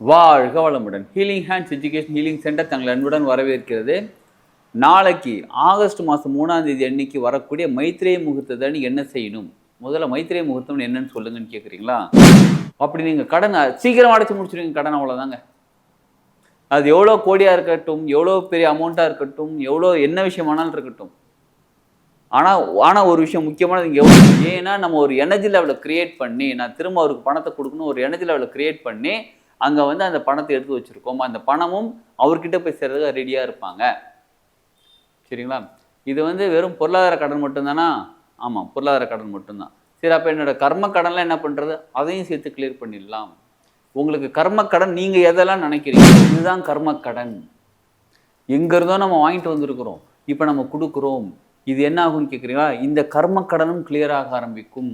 வாழ்க வளமுடன். Healing hands education healing centre தங்கள் அன்புடன் வரவேற்கிறது. நாளைக்கு ஆகஸ்ட் மாதம் மூணாம் தேதி அன்னைக்கு வரக்கூடிய மைத்ரேய முகூர்த்தத்தை அன்னைக்கு என்ன செய்யணும்? முதல்ல மைத்ரேய முகூர்த்தம் என்னன்னு சொல்லுங்கன்னு கேட்குறீங்களா அப்படி நீங்கள் கடனை சீக்கிரம் அடைச்சி முடிச்சிருவீங்க. கடன் அவ்வளோதாங்க அது எவ்வளோ கோடியாக இருக்கட்டும் எவ்வளோ பெரிய அமௌண்ட்டாக இருக்கட்டும் எவ்வளோ என்ன விஷயமானாலும் இருக்கட்டும். ஆனால் ஆனால் ஒரு விஷயம் முக்கியமானது இங்கே எவ்வளோ ஏன்னா நம்ம ஒரு எனர்ஜி லெவலை கிரியேட் பண்ணி நான் திரும்ப அவருக்கு பணத்தை கொடுக்கணும். ஒரு எனர்ஜி லெவலை கிரியேட் பண்ணி அங்கே வந்து அந்த பணத்தை எடுத்து வச்சுருக்கோம் அந்த பணமும் அவர்கிட்ட போய் சேர்றதுக்கு ரெடியாக இருப்பாங்க. சரிங்களா? இது வந்து வெறும் பொருளாதார கடன் மட்டும்தானா? ஆமாம் பொருளாதார கடன் மட்டும்தான். சரி அப்போ என்னோடய கர்ம கடன்லாம் என்ன பண்ணுறது அதையும் சேர்த்து கிளியர் பண்ணிடலாம். உங்களுக்கு கர்ம கடன் நீங்கள் எதெல்லாம் நினைக்கிறீங்க இதுதான் கர்ம கடன். எங்கேருந்தோ நம்ம வாங்கிட்டு வந்திருக்கிறோம். இப்போ நம்ம கொடுக்குறோம். இது என்ன ஆகும்னு கேட்குறீங்களா? இந்த கர்ம கடனும் கிளியராக ஆரம்பிக்கும்.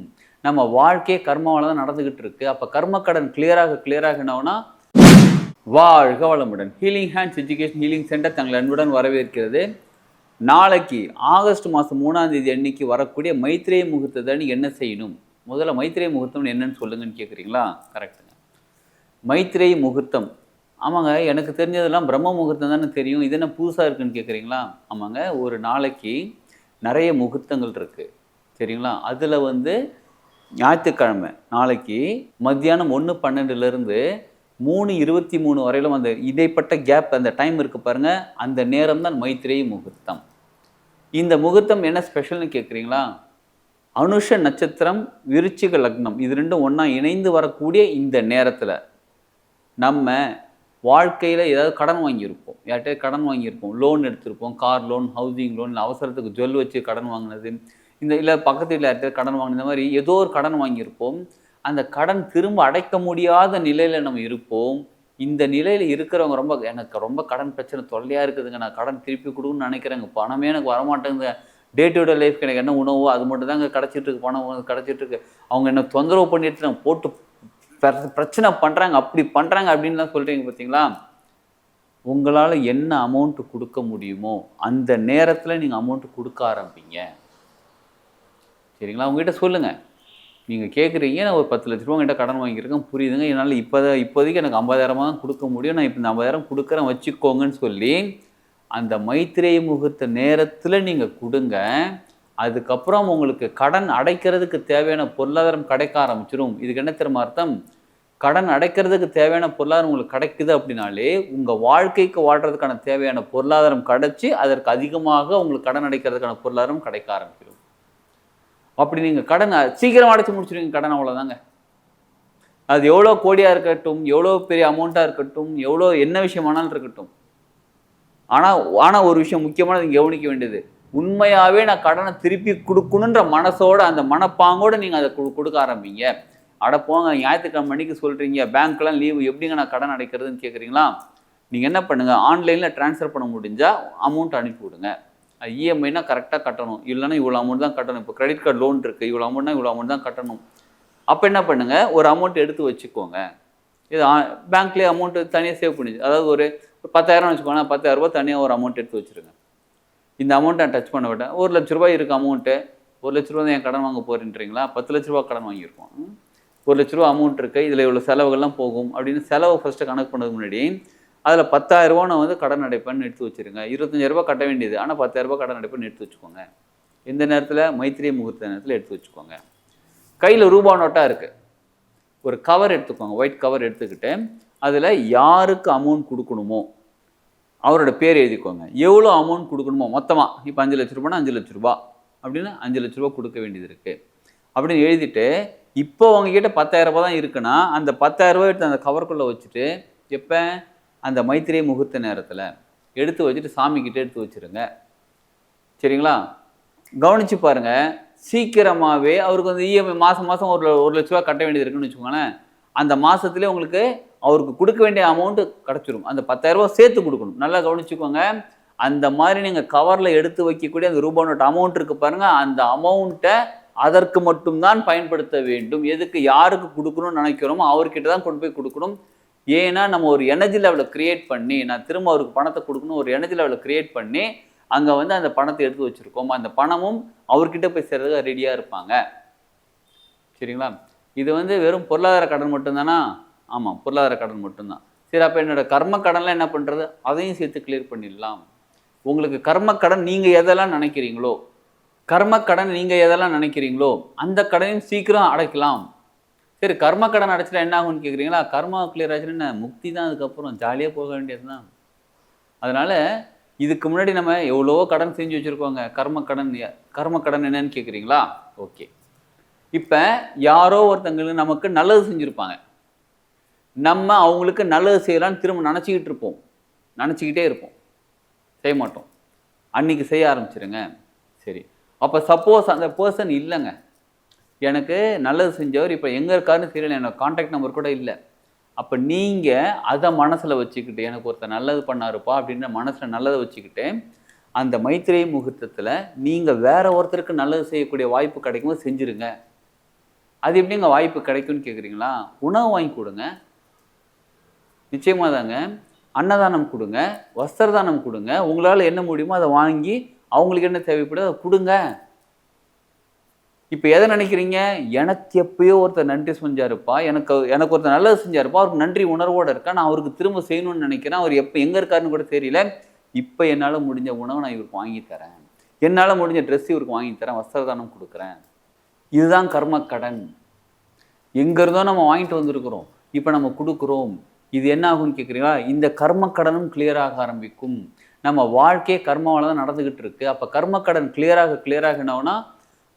நம்ம வாழ்க்கையே கர்மாவில் தான் நடந்துக்கிட்டு இருக்கு அப்போ கர்ம கடன் கிளியராக கிளியராக என்னவுன்னா வாழ்க வளமுடன். Healing hands education healing centre தங்கள் அன்புடன் வரவேற்கிறது. நாளைக்கு ஆகஸ்ட் மாதம் மூணாம் தேதி அன்னைக்கு வரக்கூடிய மைத்ரேய முகூர்த்தத்தை அன்னைக்கு என்ன செய்யணும்? முதல்ல மைத்ரேய முகூர்த்தம் என்னன்னு சொல்லுங்கன்னு கேட்குறீங்களா? கரெக்டுங்க மைத்ரேய முகூர்த்தம். ஆமாங்க எனக்கு தெரிஞ்சதெல்லாம் பிரம்ம முகூர்த்தம் தானே தெரியும். இது என்ன புதுசாக இருக்குன்னு கேட்குறீங்களா? ஆமாங்க ஒரு நாளைக்கு நிறைய முகூர்த்தங்கள் இருக்குது சரிங்களா? அதில் வந்து ஞாயிற்றுக்கிழமை நாளைக்கு மத்தியானம் ஒன்று பன்னெண்டுலேருந்து மூணு இருபத்தி மூணு வரையிலும் அந்த இதைப்பட்ட கேப் அந்த டைம் இருக்குது பாருங்கள் அந்த நேரம் தான் மைத்ரேய முகூர்த்தம். இந்த முகூர்த்தம் என்ன ஸ்பெஷல்னு கேட்குறீங்களா அனுஷ நட்சத்திரம் விருச்சிக லக்னம் இது ரெண்டும் ஒன்றா இணைந்து வரக்கூடிய இந்த நேரத்தில் நம்ம வாழ்க்கையில் ஏதாவது கடன் வாங்கியிருப்போம். யார்கிட்டயே கடன் வாங்கியிருப்போம். லோன் எடுத்திருப்போம். கார் லோன் ஹவுசிங் லோன் அவசரத்துக்கு ஜுவல் வச்சு கடன் வாங்கினது இந்த இல்லை பக்கத்து வீட்டில் யார்கிட்ட கடன் வாங்கின இந்த மாதிரி ஏதோ ஒரு கடன் வாங்கியிருப்போம். அந்த கடன் திரும்ப அடைக்க முடியாத நிலையில் நம்ம இருப்போம். இந்த நிலையில் இருக்கிறவங்க ரொம்ப எனக்கு ரொம்ப கடன் பிரச்சனை தொல்லையாக இருக்குதுங்க. நான் கடன் திருப்பி கொடுக்கணும்னு நினைக்கிறேங்க. பணமே எனக்கு வரமாட்டேங்குது. டே டு டே லைஃப்க்கு எனக்கு என்ன உணவோ அது மட்டும் தாங்க கிடச்சிட்டு இருக்கு. பணம் கிடச்சிட்டு இருக்கு. அவங்க என்ன தொந்தரவு பண்ணிட்டு நான் போட்டு பிரச்சனை பண்ணுறாங்க அப்படி பண்ணுறாங்க அப்படின்லாம் சொல்கிறீங்க பார்த்தீங்களா உங்களால் என்ன அமௌண்ட்டு கொடுக்க முடியுமோ அந்த நேரத்தில் நீங்கள் அமௌண்ட்டு கொடுக்க ஆரம்பிங்க. சரிங்களா? உங்ககிட்ட சொல்லுங்கள் நீங்கள் கேட்குறீங்க நான் ஒரு பத்து லட்ச ரூபா உங்ககிட்ட கடன் வாங்கியிருக்கேன் புரியுதுங்க. என்னால் இப்போ இப்போதைக்கு எனக்கு ஐம்பதாயிரமாக தான் கொடுக்க முடியும். நான் இப்போ இந்த ஐம்பதாயிரம் கொடுக்குறேன் வச்சுக்கோங்கன்னு சொல்லி அந்த மைத்திரேய முகூர்த்த நேரத்தில் நீங்கள் கொடுங்க. அதுக்கப்புறம் உங்களுக்கு கடன் அடைக்கிறதுக்கு தேவையான பொருளாதாரம் கிடைக்க ஆரம்பிச்சிடும் இதுக்கு என்ன தெரியுமா அர்த்தம்? கடன் அடைக்கிறதுக்கு தேவையான பொருளாதாரம் உங்களுக்கு கிடைக்குது அப்படின்னாலே உங்கள் வாழ்க்கைக்கு வாழ்கிறதுக்கான தேவையான பொருளாதாரம் கிடைச்சி அதற்கு அதிகமாக உங்களுக்கு கடன் அடைக்கிறதுக்கான பொருளாதாரம் கிடைக்க ஆரம்பிச்சிடும் அப்படி நீங்கள் கடன் சீக்கிரம் அடைச்சி முடிச்சிருவீங்க கடன் அவ்வளோதாங்க அது எவ்வளோ கோடியாக இருக்கட்டும் எவ்வளோ பெரிய அமௌண்ட்டாக இருக்கட்டும் எவ்வளோ என்ன விஷயமானாலும் இருக்கட்டும். ஆனால் ஆனால் ஒரு விஷயம் முக்கியமானது கவனிக்க வேண்டியது. உண்மையாகவே நான் கடனை திருப்பி கொடுக்கணுன்ற மனசோட அந்த மனப்பாங்கோட நீங்கள் அதை கொடுக்க ஆரம்பிங்க. அட போங்க ஞாயிற்றுக்கிழமை மணிக்கு சொல்கிறீங்க பேங்க்லாம் லீவு எப்படிங்க நான் கடன் அடைக்கிறதுன்னு கேட்குறீங்களா நீங்கள் என்ன பண்ணுங்கள் ஆன்லைனில் ட்ரான்ஸ்ஃபர் பண்ண முடிஞ்சால் அமௌண்ட் அனுப்பி விடுங்க. இஎம்ஐனா கரெக்டாக கட்டணும். இல்லைன்னா இவ்வளோ அமௌண்ட் தான் கட்டணும். இப்போ கிரெடிட் கார்டு லோன் இருக்குது இவ்வளோ அமௌண்ட்னா இவ்வளோ அமௌண்ட் தான் கட்டணும். அப்போ என்ன பண்ணுங்கள் ஒரு அமௌண்ட் எடுத்து வச்சுக்கோங்க. இது பேங்க்லேயே அமௌண்ட்டு தனியாக சேவ் பண்ணி அதாவது ஒரு பத்தாயிரம் வச்சுக்கோங்க பத்தாயிரரூபா தனியாக ஒரு அமௌண்ட் எடுத்து வச்சுருங்க. இந்த அமௌண்ட்டை நான் டச் பண்ண விட்டேன். ஒரு லட்ச ரூபாய் இருக்குது அமௌண்ட்டு ஒரு லட்ச ரூபா தான் என் கடன் வாங்க போகிறேன்றீங்களா பத்து லட்ச ரூபா கடன் வாங்கியிருக்கோம். ஒரு லட்ச ரூபா அமௌண்ட் இருக்குது இதில் இவ்வளோ செலவுகள்லாம் போகும் அப்படின்னு செலவை ஃபஸ்ட்டு கணக்கு பண்ணதுக்கு முன்னாடி அதில் பத்தாயிரம் ரூபா நான் வந்து கடன் அடைப்பேன்னு எடுத்து வச்சிருங்க. இருபத்தஞ்சாயிரம் கட்ட வேண்டியது. ஆனால் பத்தாயிரம் கடன் அடைப்பேன்னு எடுத்து வச்சுக்கோங்க. இந்த நேரத்தில் மைத்திரிய முகூர்த்த நேரத்தில் எடுத்து வச்சுக்கோங்க. கையில் ரூபா நோட்டாக இருக்குது ஒரு கவர் எடுத்துக்கோங்க. ஒயிட் கவர் எடுத்துக்கிட்டு அதில் யாருக்கு அமௌண்ட் கொடுக்கணுமோ அவரோட பேர் எழுதிக்கோங்க. எவ்வளோ அமௌண்ட் கொடுக்கணுமோ மொத்தமாக இப்போ அஞ்சு லட்ச ரூபான்னா அஞ்சு லட்ச ரூபா. அப்படின்னு அஞ்சு லட்ச ரூபா கொடுக்க வேண்டியது இருக்குது அப்படின்னு எழுதிட்டு இப்போ உங்ககிட்ட பத்தாயிரம் தான் இருக்குன்னா அந்த பத்தாயிரம் எடுத்து அந்த கவருக்குள்ளே வச்சுட்டு எப்போ? அந்த மைத்திரி முகூர்த்த நேரத்தில். எடுத்து வச்சுட்டு சாமிக்கிட்ட எடுத்து வச்சிருங்க. சரிங்களா? கவனிச்சு பாருங்கள் சீக்கிரமாகவே அவருக்கு வந்து இஎம்ஐ மாதம் மாதம் ஒரு ஒரு லட்ச ரூபா கட்ட வேண்டியது இருக்குன்னு வச்சுக்கோங்களேன். அந்த மாதத்துலேயே உங்களுக்கு அவருக்கு கொடுக்க வேண்டிய அமௌண்ட்டு கிடச்சிரும். அந்த பத்தாயிரரூபா சேர்த்து கொடுக்கணும். நல்லா கவனிச்சுக்கோங்க. அந்த மாதிரி நீங்கள் கவரில் எடுத்து வைக்கக்கூடிய அந்த ரூபா நோட் அமௌண்ட் இருக்கு பாருங்கள் அந்த அமௌண்ட்டை அதற்கு மட்டும்தான் பயன்படுத்த வேண்டும். எதுக்கு யாருக்கு கொடுக்கணும்னு நினைக்கிறோமோ அவர்கிட்ட தான் கொண்டு போய் கொடுக்கணும். ஏன்னா நம்ம ஒரு எனர்ஜி லெவலை கிரியேட் பண்ணி நான் திரும்ப அவருக்கு பணத்தை கொடுக்கணும் ஒரு எனர்ஜி லெவலை கிரியேட் பண்ணி அங்கே வந்து அந்த பணத்தை எடுத்து வச்சுருக்கோம். அந்த பணமும் அவர்கிட்ட போய் சேர்றதுக்கு ரெடியாக இருப்பாங்க. சரிங்களா? இது வந்து வெறும் பொருளாதார கடன் மட்டும்தானா? ஆமாம் பொருளாதார கடன் மட்டும்தான். சரி அப்போ என்னோடய கர்ம கடனில் என்ன பண்ணுறது அதையும் சேர்த்து கிளியர் பண்ணிடலாம். உங்களுக்கு கர்ம கடன் நீங்கள் எதெல்லாம் நினைக்கிறீங்களோ கர்ம கடன் நீங்கள் எதெல்லாம் நினைக்கிறீங்களோ அந்த கடனையும் சீக்கிரம் அடைக்கலாம். சரி கர்ம கடன் அடைச்சிட்டா என்ன ஆகும்னு கேட்குறீங்களா கர்மா கிளியர் ஆச்சுன்னா முக்தி தான் அதுக்கப்புறம். ஜாலியாக போக வேண்டியது தான் அதனால் இதுக்கு முன்னாடி நம்ம எவ்வளவோ கடன் செஞ்சு வச்சுருக்கோங்க. கர்ம கடன் கர்ம கடன் என்னன்னு கேட்குறீங்களா ஓகே. இப்போ யாரோ ஒருத்தங்களுக்கு நமக்கு நல்லது செஞ்சுருப்பாங்க. நம்ம அவங்களுக்கு நல்லது செய்யலாம்னு திரும்ப நினச்சிக்கிட்டு இருப்போம். நினச்சிக்கிட்டே இருப்போம். செய்ய மாட்டோம். அன்னைக்கு செய்ய ஆரம்பிச்சிருங்க. சரி. அப்போ சப்போஸ் அந்த பர்சன் இல்லைங்க. எனக்கு நல்லது செஞ்சவர் இப்போ எங்கே இருக்காருன்னு தெரியல. என்னோட காண்டாக்ட் நம்பர் கூட இல்லை. அப்போ நீங்கள் அதை மனசில் வச்சுக்கிட்டு எனக்கு ஒருத்தர் நல்லது பண்ணாருப்பா அப்படின்ற மனசில் நல்லதை வச்சுக்கிட்டு அந்த மைத்திரை முகூர்த்தத்தில் நீங்கள் வேற ஒருத்தருக்கு நல்லது செய்யக்கூடிய வாய்ப்பு கிடைக்கும்போது செஞ்சுருங்க. அது எப்படிங்க வாய்ப்பு கிடைக்கும்னு கேட்குறீங்களா உணவு வாங்கி கொடுங்க. நிச்சயமாக தாங்க அன்னதானம் கொடுங்க வஸ்திரதானம் கொடுங்க. உங்களால் என்ன முடியுமோ அதை வாங்கி அவங்களுக்கு என்ன தேவைப்படுது அதை கொடுங்க. இப்போ எதை நினைக்கிறீங்க? எனக்கு எப்பயோ ஒருத்தர் நன்றி செஞ்சாருப்பா. எனக்கு எனக்கு ஒருத்தர் நல்லது செஞ்சாருப்பா. அவருக்கு நன்றி உணர்வோடு இருக்கா? நான் அவருக்கு திரும்ப செய்யணும்னு நினைக்கிறேன். அவர் எப்போ எங்கே இருக்காருன்னு கூட தெரியல. இப்போ என்னால் முடிஞ்ச உணவை நான் இவருக்கு வாங்கி தரேன். என்னால் முடிஞ்ச ட்ரெஸ் இவருக்கு வாங்கி தரேன். வஸ்திரதானம் கொடுக்குறேன். இதுதான் கர்ம கடன். எங்கேருந்தோ நம்ம வாங்கிட்டு வந்திருக்கிறோம். இப்போ நம்ம கொடுக்குறோம். இது என்ன ஆகும்னு கேட்குறீங்களா? இந்த கர்ம கடனும் கிளியராக ஆரம்பிக்கும். நம்ம வாழ்க்கையே கர்மாவில் தான் நடந்துக்கிட்டு இருக்கு அப்போ கர்ம கடன் கிளியராக கிளியராக என்னவுன்னா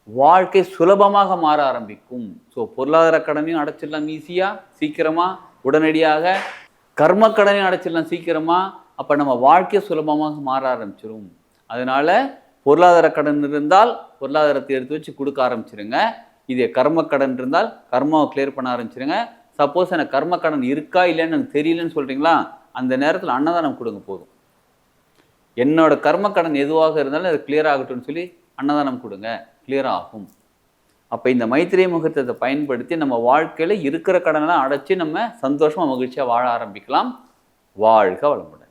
வாழ்க்கை சுலபமாக மாற ஆரம்பிக்கும். ஸோ பொருளாதார கடனையும் அடைச்சிடலாம் ஈஸியாக சீக்கிரமாக உடனடியாக. கர்ம கடனையும் அடைச்சிடலாம் சீக்கிரமாக அப்போ நம்ம வாழ்க்கை சுலபமாக மாற ஆரம்பிச்சிடும் அதனால பொருளாதார கடன் இருந்தால் பொருளாதாரத்தை எடுத்து வச்சு கொடுக்க ஆரம்பிச்சிருங்க. இதே கர்ம கடன் இருந்தால் கர்மாவை கிளியர் பண்ண ஆரம்பிச்சிருங்க. சப்போஸ் எனக்கு கர்ம கடன் இருக்கா இல்லைன்னு எனக்கு தெரியலன்னு சொல்கிறீங்களா அந்த நேரத்தில் அன்னதானம் கொடுங்க போதும். என்னோட கர்ம கடன் எதுவாக இருந்தாலும் அது கிளியர் ஆகட்டும்னு சொல்லி அன்னதானம் கொடுங்க. கிளியர் ஆகும். அப்போ இந்த மைத்திரி முகூர்த்தத்தை பயன்படுத்தி நம்ம வாழ்க்கையில் இருக்கிற கடனெல்லாம் அடைச்சி நம்ம சந்தோஷமாக மகிழ்ச்சியாக வாழ ஆரம்பிக்கலாம். வாழ்க வளமுடன்.